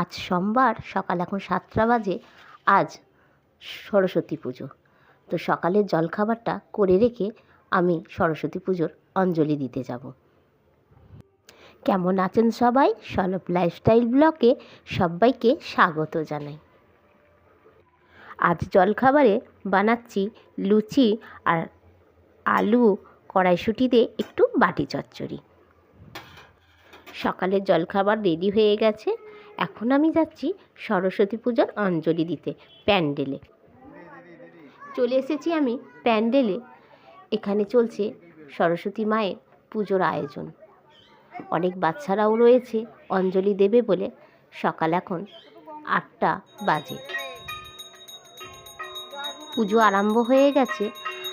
আজ সোমবার সকাল এখন সাতটা বাজে, আজ সরস্বতী পুজো। তো সকালের জলখাবারটা করে রেখে আমি সরস্বতী পুজোর অঞ্জলি দিতে যাব। কেমন আছেন সবাই? সলভ লাইফস্টাইল ব্লকে সবাইকে স্বাগত জানাই। আজ জলখাবারে বানাচ্ছি লুচি আর আলু কড়াইশুঁটি দিয়ে একটু বাটি চচ্চড়ি। সকালের জলখাবার রেডি হয়ে গেছে। এখন আমি যাচ্ছি সরস্বতী পূজার অঞ্জলি দিতে, প্যান্ডেলে। চলে এসেছি আমি প্যান্ডেলে। এখানে চলছে সরস্বতী মায়ের পুজোর আয়োজন। অনেক বাচ্চারাও রয়েছে অঞ্জলি দেবে বলে। সকাল এখন আটটা বাজে। পুজো আরম্ভ হয়ে গেছে।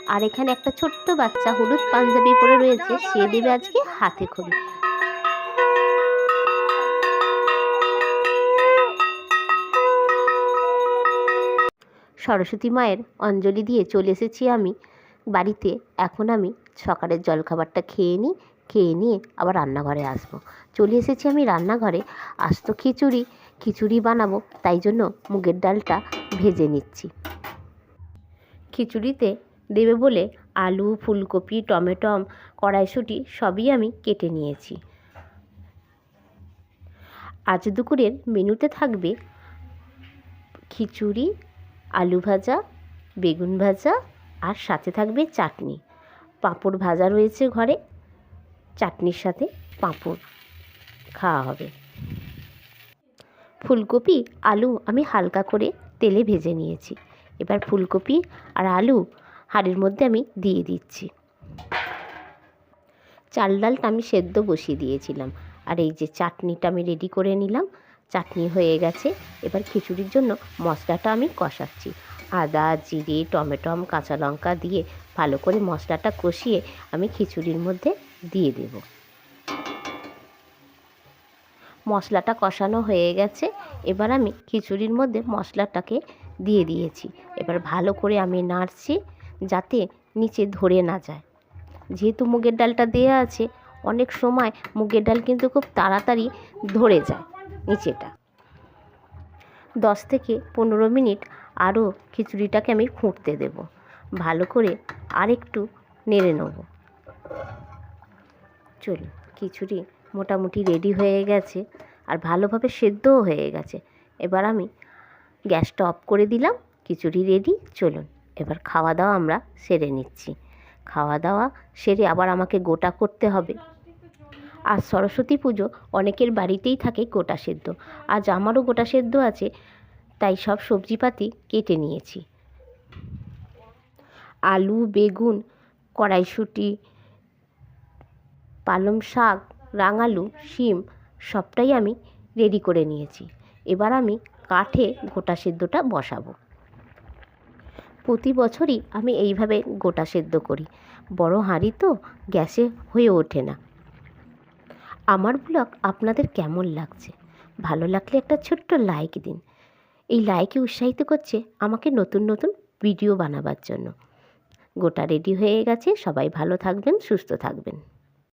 আর এখানে একটা ছোট্ট বাচ্চা হলুদ পাঞ্জাবি পরে রয়েছে, সে দেবে আজকে হাতে খড়ি। সরস্বতী মায়ের অঞ্জলি দিয়ে চলে এসেছি আমি বাড়িতে। এখন আমি সকালের জলখাবারটা খেয়ে নিই, খেয়ে নিয়ে আবার রান্নাঘরে আসব। চলে এসেছি আমি রান্নাঘরে, আস্ত খিচুড়ি খিচুড়ি বানাবো, তাই জন্য মুগের ডালটা ভেজে নিচ্ছি। খিচুড়িতে দেবে বলে আলু, ফুলকপি টমেটম কড়াইশুঁটি সবই আমি কেটে নিয়েছি। আজ দুপুরের মেনুতে থাকবে খিচুড়ি আলু ভাজা, বেগুন ভাজা আর সাথে থাকবে চাটনি। পাঁপড় ভাজা রয়েছে ঘরে, চাটনির সাথে পাঁপড় খাওয়া হবে। ফুলকপি, আলু আমি হালকা করে তেলে ভেজে নিয়েছি। এবার ফুলকপি আর আলু হাঁড়ির মধ্যে আমি দিয়ে দিচ্ছি। চাল ডালটা আমি সেদ্ধ বসিয়ে দিয়েছিলাম। আর এই যে চাটনিটা আমি রেডি করে নিলাম চাটনি হয়ে গেছে। এবার খিচুড়ির জন্য মশলাটা আমি কষাচ্ছি। আদা, জিরে টমেটম কাঁচা লঙ্কা দিয়ে ভালো করে মশলাটা কষিয়ে আমি খিচুড়ির মধ্যে দিয়ে দেব। মশলাটা কষানো হয়ে গেছে। এবার আমি খিচুড়ির মধ্যে মশলাটাকে দিয়ে দিয়েছি। এবার ভালো করে আমি নাড়ছি যাতে নিচে ধরে না যায়। যেহেতু মুগের ডালটা দেওয়া আছে, অনেক সময় মুগের ডাল কিন্তু খুব তাড়াতাড়ি ধরে যায়। নিচেটা দশ থেকে পনেরো মিনিট আরও খিচুড়িটাকে আমি ফুটতে দেব। ভালো করে আরেকটু নেড়ে নেব। চলুন, খিচুড়ি মোটামুটি রেডি হয়ে গেছে আর ভালোভাবে সেদ্ধও হয়ে গেছে। এবার আমি গ্যাসটা অফ করে দিলাম, খিচুড়ি রেডি চলুন। এবার খাওয়া দাওয়া আমরা সেরে নিচ্ছি। খাওয়া দাওয়া সেরে আবার আমাকে গোটা করতে হবে। আর সরস্বতী পুজো অনেকের বাড়িতেই থাকে গোটা সেদ্ধ। আজ আমারও গোটা সেদ্ধ আছে, তাই সব সবজিপাতি কেটে নিয়েছি। আলু, বেগুন, কড়াইশুঁটি, পালং শাক, রাঙালু, শিম, সবটাই আমি রেডি করে নিয়েছি। এবার আমি কাঠে গোটা সেদ্ধটা বসাবো। প্রতি বছরই আমি এইভাবে গোটা সেদ্ধ করি। বড় হাঁড়ি তো গ্যাসে হয়ে ওঠে না। আমার ব্লগ আপনাদের কেমন লাগছে? ভালো লাগলে একটা ছোট্ট লাইক দিন। এই লাইকে উৎসাহিত করছে আমাকে নতুন নতুন ভিডিও বানাবার জন্য। গোটা রেডি হয়ে গেছে, সবাই ভালো থাকবেন, সুস্থ থাকবেন।